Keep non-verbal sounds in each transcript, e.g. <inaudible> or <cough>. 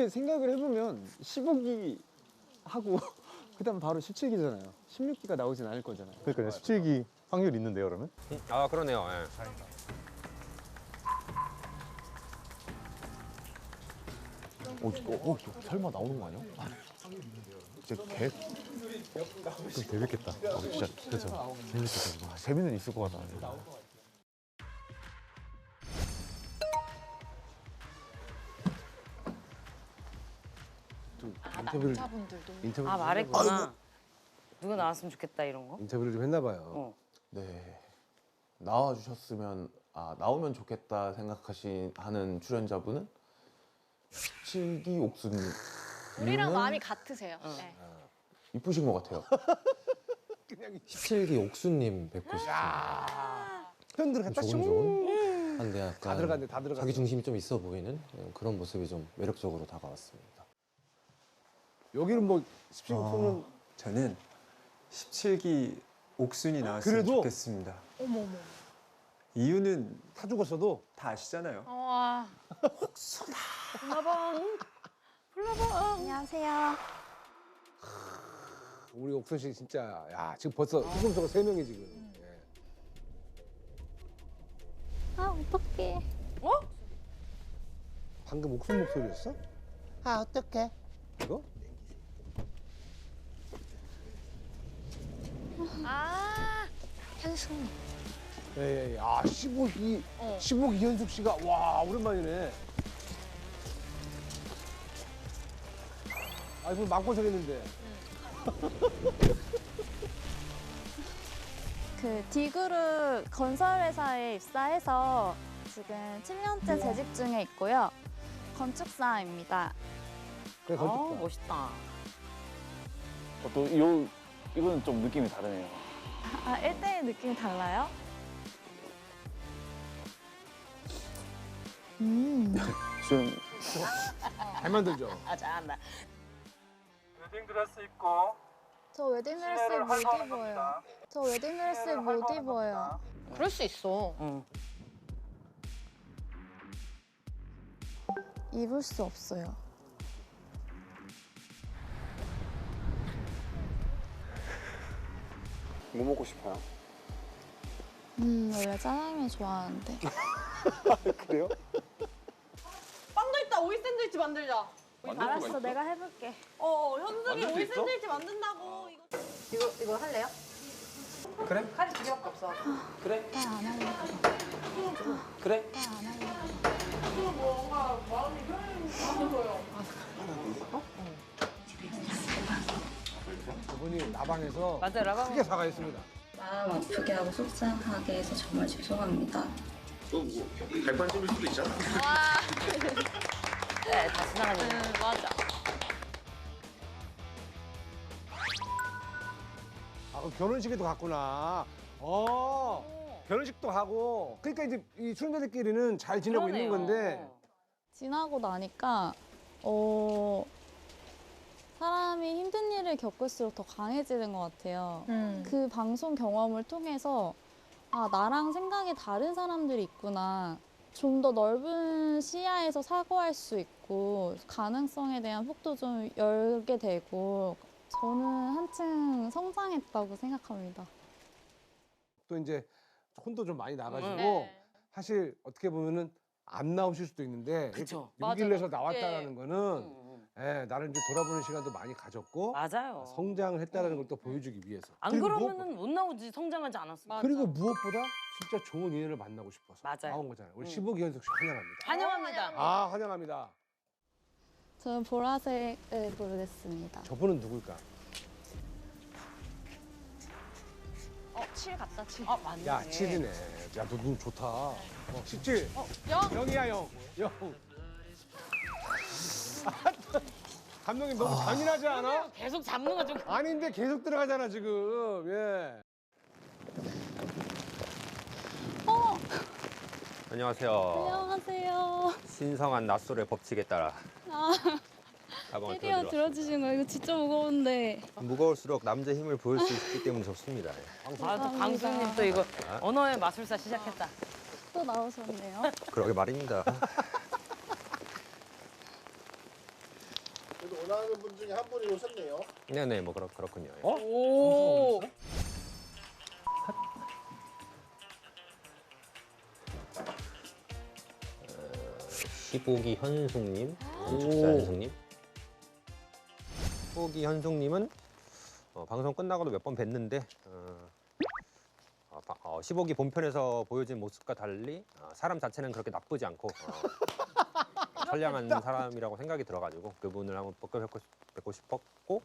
근데 생각을 해보면 15기 하고 <laughs> 그 다음 바로 17기잖아요. 16기가 나오진 않을 거잖아요. 그러니까 17기 확률 있는데요, 그러면? 아 그러네요. 예. 어, 어, 어, 설마 나오는 거 아니야? 진짜 개. 좀 재밌겠다. 어, 진짜 그죠. 재밌겠다. 와, 재미는 있을 것 같다. 인터뷰를 차분들도. 인터뷰 아 말했구나. 누가 나왔으면 좋겠다 이런 거? 인터뷰를 좀 했나 봐요. 어. 네. 나와 주셨으면 아 나오면 좋겠다 생각하시 하는 출연자분은 17기 옥수님 우리랑 마음이 같으세요. 네. 이쁘신 것 같아요. <laughs> 17기 옥수님 뵙고 싶습니다. 표현 들어갔다 슝. 조곤조곤한데 약간 다 들어갔네, 다 들어갔네. 자기 중심이 좀 있어 보이는 그런 모습이 좀 매력적으로 다가왔습니다. 여기는 뭐 17는 저는 17기 옥순이 나왔으면 그래도? 좋겠습니다. 어머 어머. 이유는 타 죽었어도 다 아시잖아요. 와. 혹수다. 불나방. 불나방. 안녕하세요. 우리 옥순 씨 진짜 야 지금 벌써 수금소가 세 명이 지금. 예. 아 어떡해. 방금 옥순 목소리였어? 아 어떡해? 이거? 아 현숙님. 예, 예. 아 15기 어. 15기 현숙 씨가 와 오랜만이네. 아 이거 마음고생했는데. <laughs> 그 D그룹 건설회사에 입사해서 지금 7년째 재직 중에 있고요. 건축사입니다. 그래 아 건축가. 멋있다. 또요 이거는 좀 느낌이 다르네요. 아, 1대1 느낌이 달라요? 음. <laughs> 좀잘 만들죠. <laughs> 아 잘한다. 웨딩드레스 입고 저 웨딩드레스 못 입어요. 겁니다. 저 웨딩드레스 못 입어요. 겁니다. 그럴 수 있어. 응. 입을 수 없어요. 뭐 먹고 싶어요? 음, 원래 짜장면 좋아하는데. <laughs> 그래요? 빵도 있다. 오이 샌드위치 만들자. 알았어, 내가 해볼게. 어, 현숙이 오이 샌드위치 만든다고. 이거. 이거 이거 할래요? 그래? 칼이 두 개밖에 없어. 그래? 나안 할래. 그래? 나안 할래. 그분이 나방에서 맞아 라방. 크게 사과했습니다. 마음 아프게 하고 속상하게 해서 정말 죄송합니다. <laughs> 네, 다 지나가는. 응 맞아. 아, 그럼 결혼식에도 갔구나. 어. 결혼식도 하고. 그러니까 이제 이 출연자들끼리는 잘 지내고 있는 그러네요. 건데. 지나고 나니까 어 사람이 힘든 일을 겪을수록 더 강해지는 것 같아요. 음. 그 방송 경험을 통해서 아 나랑 생각이 다른 사람들이 있구나. 좀 더 넓은 시야에서 사고할 수 있고 가능성에 대한 폭도 좀 열게 되고 저는 한층 성장했다고 생각합니다. 또 이제 혼도 좀 많이 나가지고 네. 사실 어떻게 보면은 안 나오실 수도 있는데 그쵸. 용기를 맞아요. 내서 나왔다라는 네. 거는 응, 응. 예, 나를 이제 돌아보는 시간도 많이 가졌고 맞아요. 성장을 했다라는 걸 또 보여주기 위해서. 안 그리고 그러면은 못 나오지 성장하지 않았으면. 그리고 무엇보다 진짜 좋은 인연을 만나고 싶어서 맞아요. 나온 거잖아요. 우리 응. 15기 연속 씨 환영합니다. 환영합니다. 아 환영합니다. 저는 보라색을 부르겠습니다. 저분은 누굴까? 어, 칠 같다 칠. 아 맞네. 야 칠이네. 야 너 눈 좋다. 어, 17. 영. 영이야 영. 영. 감독님 너무 잔인하지 않아? 계속 잡는 거 좀. 아닌데 계속 들어가잖아 지금. 예. 안녕하세요. 안녕하세요. 신성한 낯설의 법칙에 따라 아, 가방을 드디어. 들어주신 거 이거 진짜 무거운데. 무거울수록 남자 힘을 보일 수 있기 때문에 좋습니다. 예. 아또 강수님 또 이거 언어의 마술사 시작했다. 또 나오셨네요. 그러게 말입니다. 원하는 분 중에 한 분이 오셨네요. 네네 뭐 그렇 그렇군요. 예. 오. 시보기 현숙님, 건축사 현숙님. 시보기 현숙님은 어, 방송 끝나고도 몇 번 뵀는데 어, 어, 바- 어, 시보기 본편에서 보여진 모습과 달리 어, 사람 자체는 그렇게 나쁘지 않고 어, 선량한 사람이라고 생각이 들어가지고 그분을 한번 꼭 뵙고, 싶- 뵙고 싶었고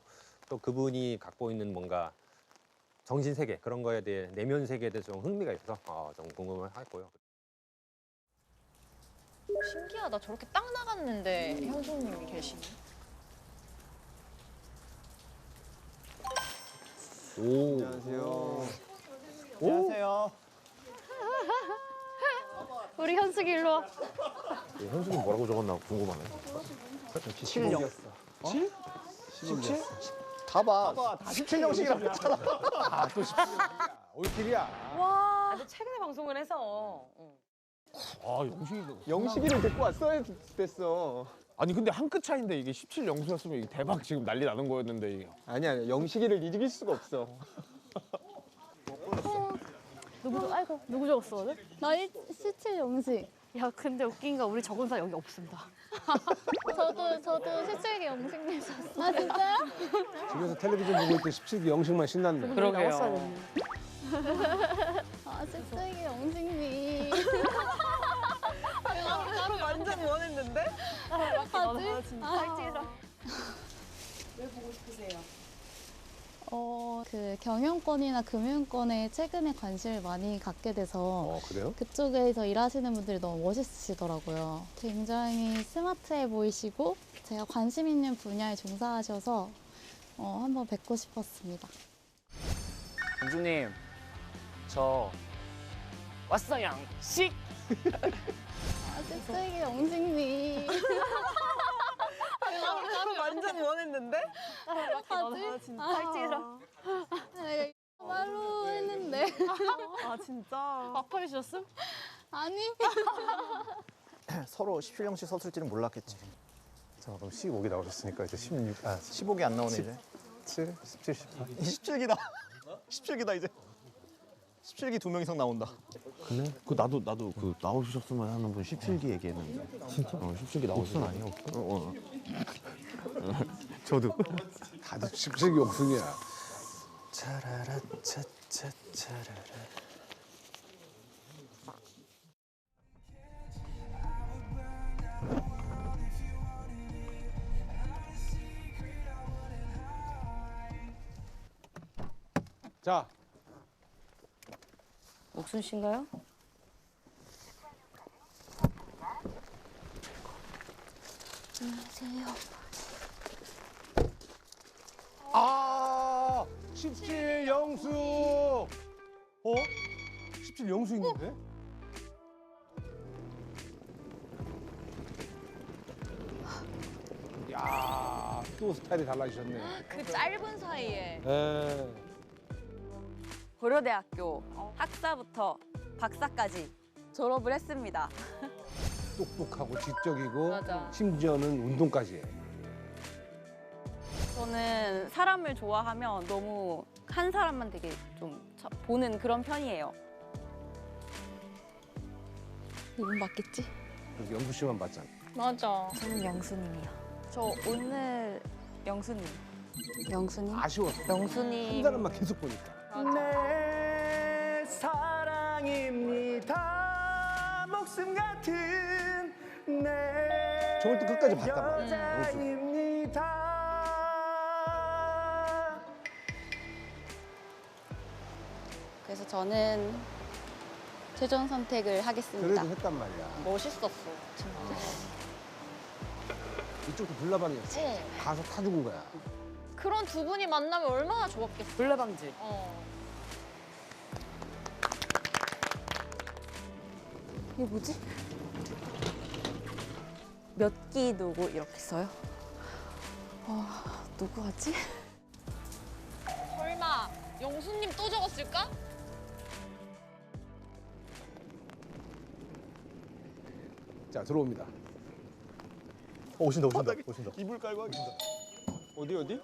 또 그분이 갖고 있는 뭔가 정신 세계 그런 거에 대해 내면 세계에 대해서 좀 흥미가 있어서 어, 좀 궁금을 했고요. 신기하다. 저렇게 딱 나갔는데 현숙님이 계시네. 오. 안녕하세요. 안녕하세요. <laughs> 우리 현숙이 일로 와. 현수는 뭐라고 적었나 궁금하네. 7영. 7? 17? 가봐. 17형식이라고 했잖아. 아 또 17년이야. 올킬이야. 와. 근데 최근에 방송을 해서. 응. 아 영식이 영식이를 데리고 왔어야 됐어. 아니 근데 한 끗 차인데 이게 17 영수였으면 이게 대박 지금 난리 나는 거였는데 이게. 아니야, 아니야. 영식이를 이길 수가 없어. 누구 적 아이고 누구 적었어 오늘? 나 17 영식. 야 근데 웃긴 거 우리 적은 사람 여기 없습니다. <laughs> 저도 저도 17기 영식 내셨어. 아 진짜요? 집에서 텔레비전 보고 있던 17기 영식만 신났네. 그러게요. 아 17기 영식님. 나로 완전 원했는데? 하지? 아. 어, 그 경영권이나 금융권에 최근에 관심을 많이 갖게 돼서 어 그래요? 그쪽에서 일하시는 분들이 너무 멋있으시더라고요. 굉장히 스마트해 보이시고 제가 관심 있는 분야에 종사하셔서 어, 한번 뵙고 싶었습니다. 공주님 저 왔어요 씩 <laughs> 아, 쓱쓱이 영식님. <laughs> 완전 원했는데? 하지? 진짜. 아, 내가 말로 했는데. 아 진짜. 막걸리셨음? 아니. <laughs> 서로 17형식 섰을 지는 몰랐겠지. 자 그럼 15기 나오셨으니까 이제 16. 아 15기 안 나오네 이제. 17, 17, 18. 17기다. 17기다 이제. 17기 두 명 이상 나온다. 그래? 그 나도 나도 그 나오셨으면 하는 분 17기 얘기했는데. 진짜? 어 17기 나오신 아니야? 어, 어. <laughs> 저도. 다들 17기 옥순이야. 차라라 차차 차라라. 자 옥순 씨인가요? 안녕하세요. 아, 17 영수. 어? 17 영수 있는데? 야, 또 스타일이 달라지셨네. 그 짧은 사이에. 에. 고려대학교 학사부터 박사까지 졸업을 했습니다. 똑똑하고 지적이고 맞아. 심지어는 운동까지 해. 저는 사람을 좋아하면 너무 한 사람만 되게 좀 쳐- 보는 그런 편이에요. 이분 맞겠지? 영수 씨만 봤잖아. 맞아. 저는 영수님이요. 저 오늘 영수님. 영수님? 아쉬웠어. 영수님. 한 사람만 계속 보니까. 내 사랑입니다 목숨 같은 내 저걸 또 끝까지 봤단 말이야. 영수. 그래서 저는 최종 선택을 하겠습니다. 그래도 했단 말이야. 멋있었어. 진짜. 이쪽도 불나방이었어. 가서 타 죽은 거야. 그런 두 분이 만나면 얼마나 좋았겠어. 불나방지. 어. 이게 뭐지? 몇기 누구 이렇게 써요? 어, 누구 하지? 설마 영수님 또 적었을까? 자, 들어옵니다. 어, 오신다 오신다 오신다. 이불 깔고 하긴다. 어디 어디?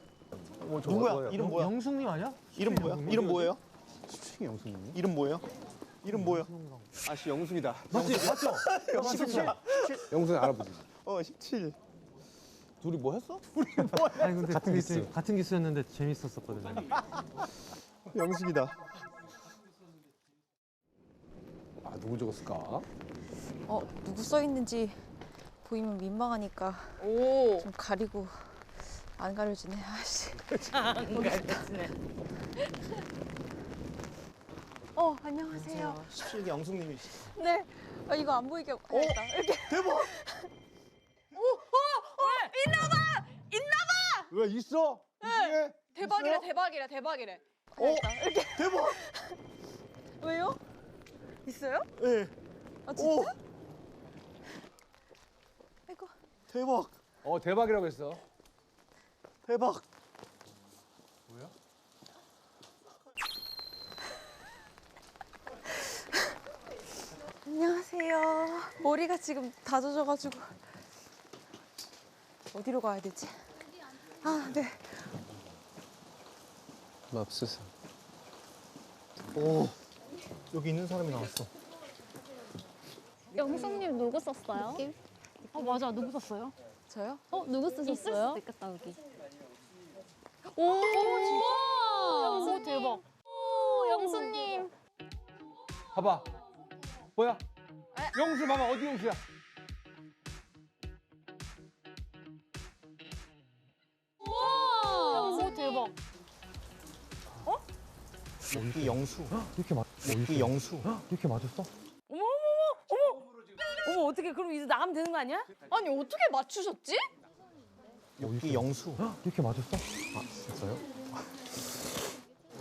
누구야? 이름 뭐야? 영숙님 아니야? 이름 뭐야? 이름 뭐예요? 17기 영숙님. 이름 뭐예요? 이름 뭐예요? 아씨 영숙이다. 맞지? 맞죠? <laughs> 17. 영순이 알아보지. 어, 17. 둘이 뭐 했어? 아니 근데 같은 둘이 기수. 좀- 같은 기수였는데 재밌었었거든요. 영숙이다. 아 누구 적었을까? 어 누구 써 있는지 보이면 민망하니까 좀 가리고 안 가려지네. 아씨. 안 가려지네. 어 안녕하세요. 17기 영숙님이. 네. 아, 이거 안 보이게 해야겠다. 이렇게. 대박. <laughs> 오, 오, 오, 있나봐, 있나봐. 왜 있어? 네. 대박이래, 대박이래, 대박이래. 어, 이렇게. 대박. <laughs> 왜요? 있어요? 네. 아 진짜? 오. 아이고. 대박. 어 대박이라고 했어. 대박. 안녕하세요. 머리가 지금 다 젖어가지고 어디로 가야 되지? 아 네. 맙소사. 오. 여기 있는 사람이 나왔어. 영숙님 누구 썼어요? 어 맞아 누구 썼어요? 저요? 어 누구 쓰셨어요? 수도 있겠다 여기. 오, 진짜? 오 대박. 오 영수님. 봐봐. 뭐야? 영수 봐봐 어디 영수야? 와. 오 대박. 여기 영수. 이렇게 맞. 여기 영수. 이렇게 맞았어? 어떻게 그럼 이제 나가면 되는 거 아니야? 아니 어떻게 맞추셨지? 여기 영수. 이렇게 맞았어? 아, 진짜요?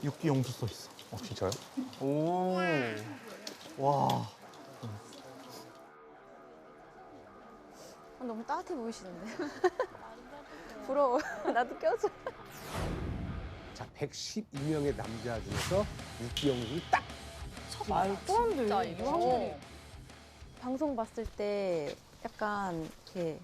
육기 영수 써 있어. 어 진짜요? 오. 와. 아, 너무 따뜻해 보이시는데. <laughs> 부러워. <laughs> 나도 껴줘. 자 112명의 남자 중에서 육기영숙이 딱 말도 안 돼. 진짜 이거. 어. 방송 봤을 때 약간 이렇게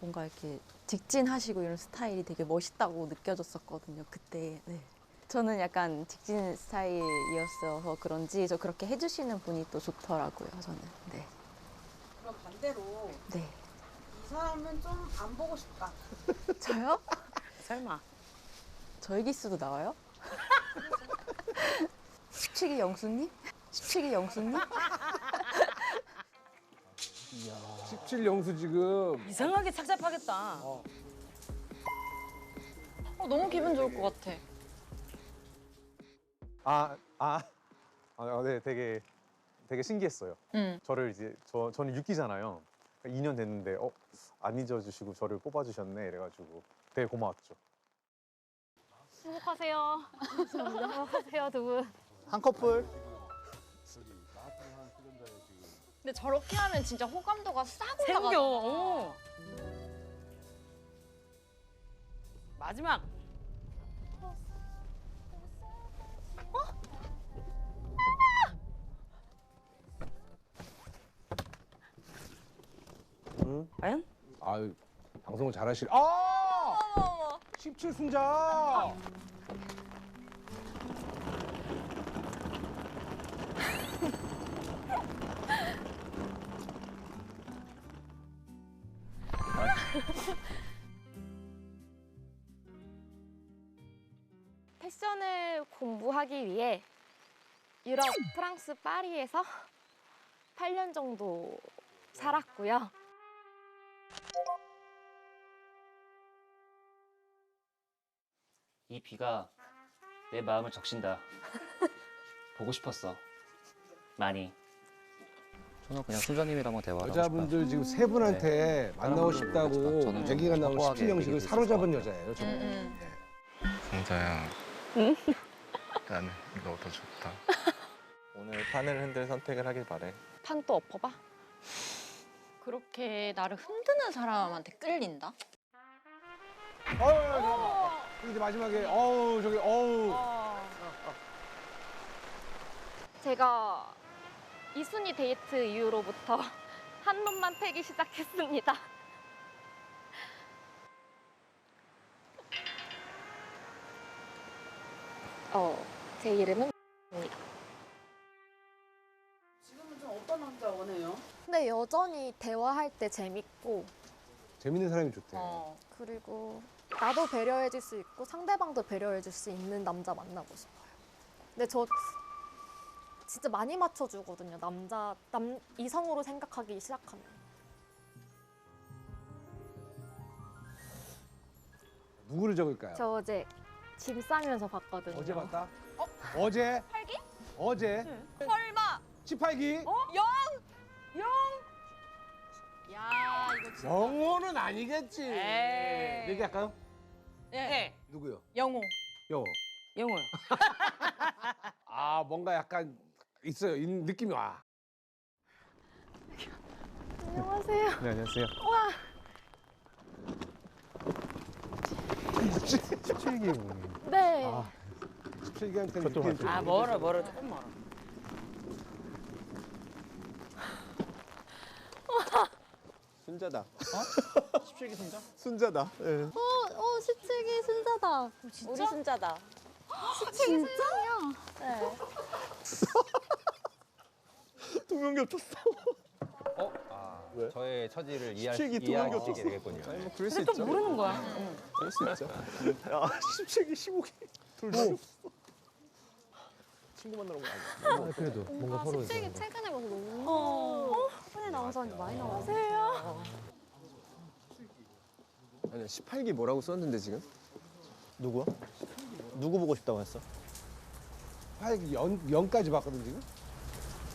뭔가 이렇게 직진하시고 이런 스타일이 되게 멋있다고 느껴졌었거든요. 그때. 네. 저는 약간 직진 스타일이었어서 그런지 저 그렇게 해주시는 분이 또 좋더라고요. 저는. 네. 그럼 반대로 네. 이 사람은 좀 안 보고 싶다. <laughs> 저요? 설마. 저희 기수도 나와요? <laughs> 17기 영수님? 17기 영수님? 17 영수 지금 이상하게 착잡하겠다. 어, 너무 기분 좋을 것 같아. 아, 아, 아, 네, 되게 되게 신기했어요. 응. 저를 이제 저 저는 6기잖아요. 2년 됐는데 어, 안 잊어주시고 저를 뽑아주셨네 이래가지고 되게 고마웠죠. 행복하세요. <laughs> 행복하세요 두 분. 한 커플. 근데 저렇게 하면 진짜 호감도가 싹 생겨. 올라가잖아. 어. 마지막. 응? 과연? 아유 방송을 잘하실. 아! 17 순자. <laughs> <laughs> 패션을 공부하기 위해 유럽 프랑스 파리에서 8년 정도 살았고요. 이 비가 내 마음을 적신다. 보고 싶었어. 많이. 저는 그냥 순자님이랑 한번 대화를 하고 싶어요. 여자분들 지금 세 분한테 네. 만나고 싶다고 저는 얘기가 나오고 확고하게 17 영식을 얘기해 사로잡은 것 여자예요. 저는. 성자야. 나는 너더 좋다. 오늘 판을 흔들 선택을 하길 바래. 판 또 엎어봐. 그렇게 나를 흔드는 사람한테 끌린다? 어, 이제 마지막에 어우 저기 어우. 제가 이순이 데이트 이후로부터 <laughs> 한 놈만 패기 시작했습니다. 어, 제 이름은 입니다. 지금은 좀 어떤 남자 원해요? 근데 여전히 대화할 때 재밌고 재밌는 사람이 좋대. 어. 그리고 나도 배려해줄 수 있고 상대방도 배려해줄 수 있는 남자 만나고 싶어요. 근데 저 진짜 많이 맞춰주거든요. 남자 남 이성으로 생각하기 시작하면. 누구를 적을까요? 저 어제 짐 싸면서 봤거든요. 어제 봤다? 어제? 팔기? 어제? 설마 18기? 어? 영! 영! 야 이거 진짜 영호는 아니겠지. 에이. 얘기할까요? 예. 누구요? 영호 영호. 영호요. <laughs> 아 뭔가 약간 있어요. 이 느낌이 와. 안녕하세요. 네, 안녕하세요. 와. 17기 뭐예요? 네. 아, 17기한테 저쪽 느낌. 아 멀어 멀어 조금 멀어. 순자다. 어? <laughs> 17기 순자? 순자다. 예. 어, 어, 17기 순자다. 우리 순자다. 17기 순자야. <laughs> 네. 두명 겹쳤어. 어? 아, 저의 처지를 이해할, 17기 두 이해하시게 겹쳤어. 되겠군요. 아니 뭐 그럴 수 있죠. 또 모르는 거야. 그럴 수 있죠. 야 17기 15기 둘다 겹쳤어. 친구 만나러 온거 아니야? 아, 그래도 뭔가 서로 17기 최근에 봐서 너무 어. 최근에 나온 사람들 많이 나왔어요. 아니 18기 뭐라고 썼는데 지금? 누구야? 누구 보고 싶다고 했어? 18기 연, 연까지 봤거든 지금.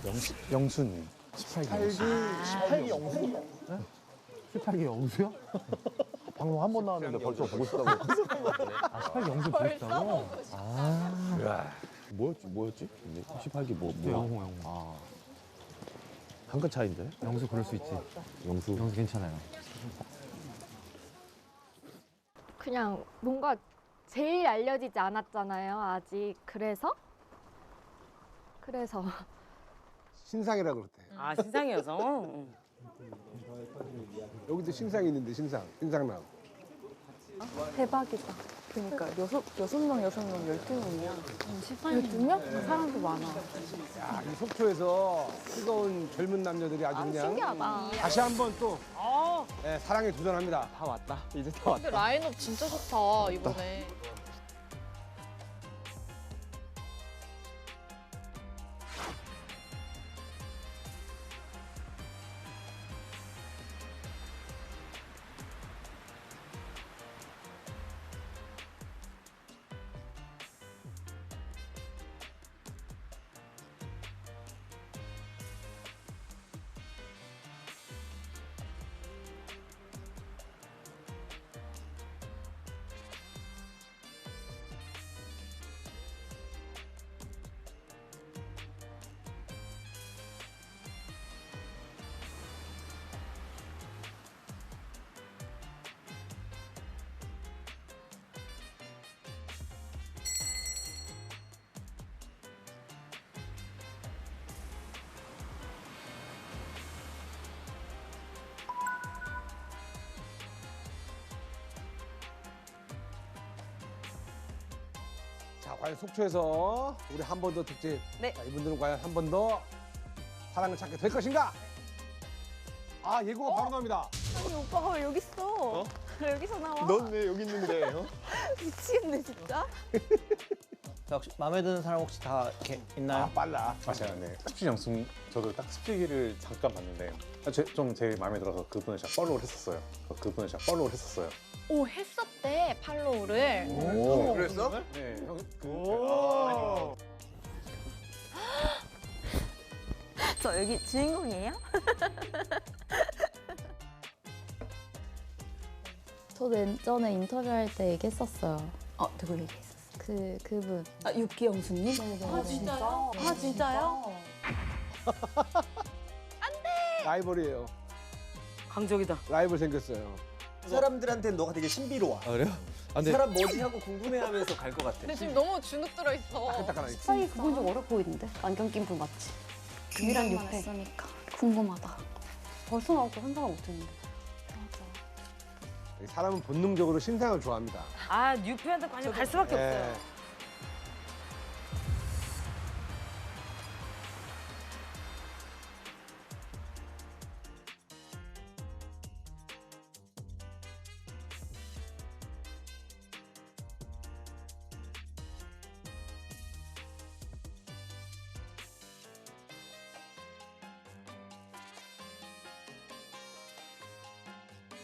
영수, 영수님. 18기. 18기 18기 영수? 18기 영수요? <laughs> 방금 한 번 나왔는데 벌써 보고 싶다고. <laughs> 아, 18기 영수 보고 싶다고? 아. 뭐였지? 뭐였지? 근데 18기 뭐, 뭐야? 영호, 영호. 아. 한끗 차인데? 영수 그럴 수 있지. 영수. 영수 괜찮아요. 그냥 뭔가 제일 알려지지 않았잖아요. 아직 그래서 그래서 신상이라 그렇대. 아 신상이어서. 응. 여기도 신상이 있는데 신상. 신상 나고. 대박이다. 그러니까 여섯 여섯 명 여섯 명 열두 명이야. 열두 명? 사람도 많아. 야, 이 속초에서 뜨거운 젊은 남녀들이 아주 그냥 신기하다. 다시 한번 또 예, 사랑에 도전합니다. 다 왔다. 이제 다 왔다. 근데 라인업 진짜 좋다 이번에. 과연 속초에서 우리 한 번 더 특집. 네. 자, 이분들은 과연 한 번 더 사랑을 찾게 될 것인가? 아, 예고가 바로 나옵니다. 아니 오빠가 왜 여기 있어? 왜 여기서 나와? 넌 왜 여기 있는데? 어? <laughs> 미치겠네 진짜. <laughs> 자, 혹시 마음에 드는 사람 혹시 다 이렇게 있나요? 아, 빨라. 아, 제가 네. 17 영수 저도 딱 17기를 잠깐 봤는데 좀 제일 마음에 들어서 그분을 제가 팔로우를 했었어요. 그분을 제가 팔로우를 했었어요. 오 했었대 팔로우를. 오, 그랬어? 네, 형, 그, 오. 저 여기 주인공이에요? <laughs> 저도 예전에 인터뷰할 때 얘기했었어요. 어 누구 얘기했었어? 그, 그분. 아 육기 영수님? 네네. 아 진짜요? 아 진짜요? <laughs> 라이벌이에요. 강적이다. 라이벌 생겼어요. 사람들한테는 너가 되게 신비로워. 아, 그래요? 아, 이 근데 사람 뭐지 하고 궁금해하면서 갈 것 같아. 근데 지금 너무 주눅 들어 있어. 따끈따끈하게. 스파이 그분 좀 어려 보이는데 안경 낀 분 맞지? 유일한 육회. 했으니까. 궁금하다. 벌써 나오고 한 사람 못했는데. 사람은 본능적으로 신상을 좋아합니다. 아 뉴페한테 관심 갈 수밖에 예. 없어요.